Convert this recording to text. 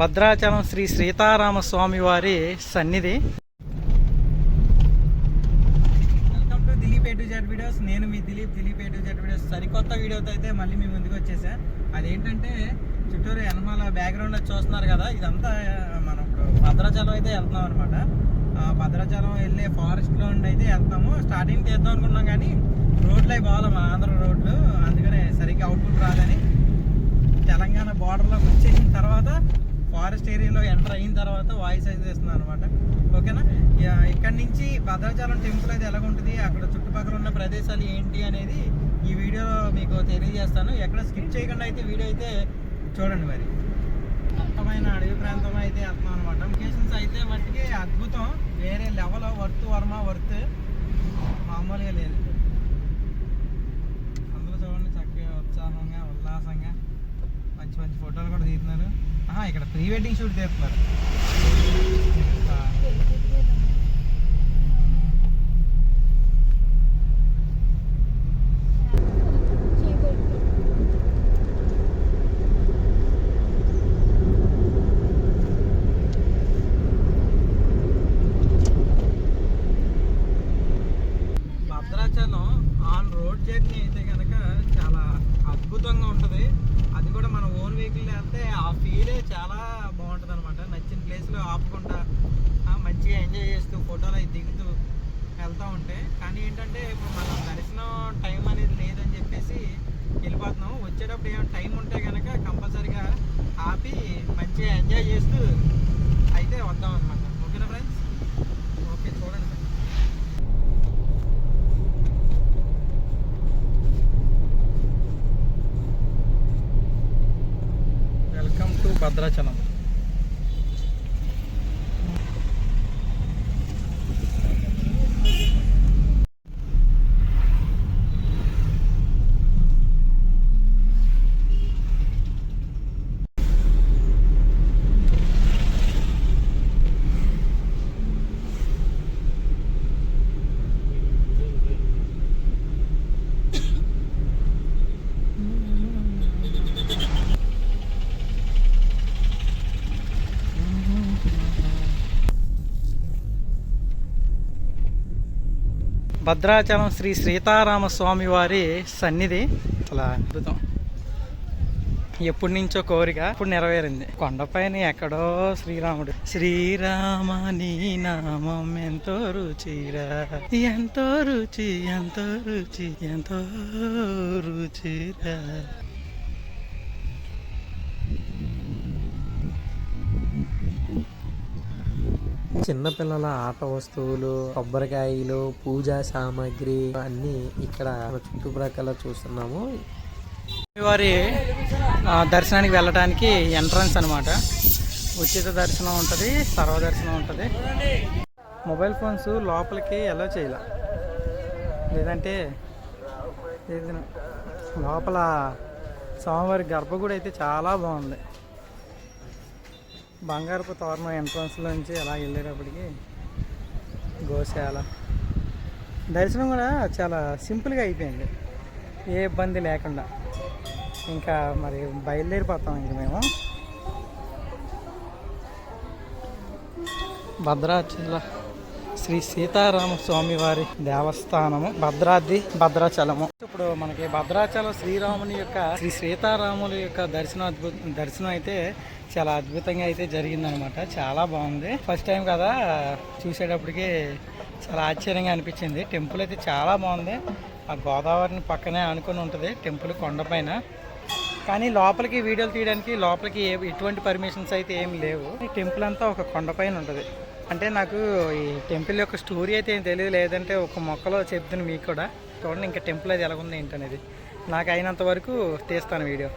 భద్రాచలం శ్రీ సీతారామ స్వామి వారి సన్నిధి. Welcome to Dilip A to Z videos నేను మీ Dilip Dilip A to Z videos సరికొత్త వీడియోతో అయితే మళ్ళీ మీ ముందుకు వచ్చేసా. అదేంటంటే చుట్టూరు వెనమాల బ్యాక్గ్రౌండ్ చూస్తున్నారు కదా ఇదంతా మనం ఇప్పుడు భద్రాచలం అయితే వెళ్తున్నాం అనమాట భద్రాచలం వెళ్ళే ఫారెస్ట్లో నుండి అయితే వెళ్తాము స్టార్టింగ్ చేద్దాం అనుకున్నాం కానీ రోడ్లు అవి బాగాలి మన ఆంధ్ర రోడ్లు. అందుకనే సరిగ్గా అవుట్పుట్ రాదని తెలంగాణ బార్డర్లోకి వచ్చేసిన తర్వాత ఫారెస్ట్ ఏరియాలో ఎంటర్ అయిన తర్వాత వాయిస్ అయితే ఇస్తున్నాను అనమాట ఓకేనా? ఇక్కడ ఇక్కడి నుంచి భద్రాచలం టెంపుల్ అయితే ఎలా ఉంటుంది అక్కడ చుట్టుపక్కల ఉన్న ప్రదేశాలు ఏంటి అనేది ఈ వీడియోలో మీకు తెలియజేస్తాను. ఎక్కడ స్కిప్ చేయకుండా అయితే వీడియో అయితే చూడండి మరి. అద్భుతమైన అడవి ప్రాంతం అయితే వెళ్తున్నాం అనమాట లొకేషన్స్ అయితే మట్టికి అద్భుతం. వేరే లెవెల్ వర్త్ వర్మ వర్త్ మామూలుగా లేదు. మంచి ఫోటోలు కూడా తీస్తున్నారు. ఇక్కడ ప్రీ వెడ్డింగ్ షూట్ చేస్తున్నారు ఆ, భద్రాచలం ఆన్ రోడ్ జర్నీ అయితే కనుక చాలా అద్భుతంగా ఉంటుంది. అది కూడా మన ఓన్ వెహికల్ వెళ్తే ఆ ఫీలే చాలా బాగుంటుంది అనమాట నచ్చిన ప్లేస్లో ఆపుకుంటా మంచిగా ఎంజాయ్ చేస్తూ ఫోటోలు అవి దిగుతూ వెళ్తూ ఉంటే. కానీ ఏంటంటే ఇప్పుడు మనం దర్శనం టైం అనేది లేదని చెప్పేసి వెళ్ళిపోతున్నాం. వచ్చేటప్పుడు ఏమైనా టైం ఉంటే కనుక కంపల్సరిగా ఆపి మంచిగా ఎంజాయ్ చేస్తూ అయితే వద్దాం అనమాట ఓకేనా ఫ్రెండ్స్ ఓకే చూడండి మరి. వెల్కమ్ టు భద్రాచలం భద్రాచలం శ్రీ సీతారామ స్వామి వారి సన్నిధి. చాలా అద్భుతం. ఎప్పటి నుంచో కోరిక ఇప్పుడు నెరవేరింది. కొండపైన ఎక్కడో శ్రీరాముడు. శ్రీరామ నీ నామం ఎంతో రుచిరా ఎంతో రుచి ఎంతో రుచి ఎంతో రుచిరా చిన్నపిల్లల ఆట వస్తువులు కొబ్బరికాయలు పూజా సామాగ్రి అన్ని ఇక్కడ చుట్టుప్రక్కల చూస్తున్నాము. వారి దర్శనానికి వెళ్ళడానికి ఎంట్రన్స్ అనమాట ఉచిత దర్శనం ఉంటుంది సర్వ దర్శనం ఉంటుంది. మొబైల్ ఫోన్స్ లోపలికి ఎలా చేయాల. లేదంటే లోపల స్వామివారి గర్భగుడి అయితే చాలా బాగుంది. బంగారపు తోరణం ఎంట్రన్స్లోంచి అలా వెళ్ళేటప్పటికి గోశాల. దర్శనం కూడా చాలా సింపుల్గా అయిపోయింది. ఏ ఇబ్బంది లేకుండా. ఇంకా మరి బయలుదేరిపోతాం ఇంక మేము. భద్రాచల. శ్రీ సీతారామ స్వామి వారి దేవస్థానము భద్రాద్రి భద్రాచలము. ఇప్పుడు మనకి భద్రాచలం శ్రీరాముని యొక్క శ్రీ సీతారాముల యొక్క దర్శనం అద్భుత దర్శనం అయితే చాలా అద్భుతంగా అయితే జరిగిందనమాట. చాలా బాగుంది. ఫస్ట్ టైం కదా చూసేటప్పటికి చాలా ఆశ్చర్యంగా అనిపించింది. టెంపుల్ అయితే చాలా బాగుంది. ఆ గోదావరిని పక్కనే అనుకుని ఉంటుంది. టెంపుల్ కొండపైన. కానీ లోపలికి వీడియోలు తీయడానికి లోపలికి ఏ ఎటువంటి పర్మిషన్స్ అయితే ఏం లేవు. ఈ టెంపుల్ అంతా ఒక కొండపైన ఉంటుంది. అంటే నాకు ఈ టెంపుల్ యొక్క స్టోరీ అయితే ఏం తెలియదు లేదంటే ఒక మొక్కలో చెప్తాను మీకు కూడా. చూడండి ఇంకా టెంపుల్ అది ఎలాగుంది ఏంటనేది. నాకు అయినంత వరకు తీస్తాను వీడియో.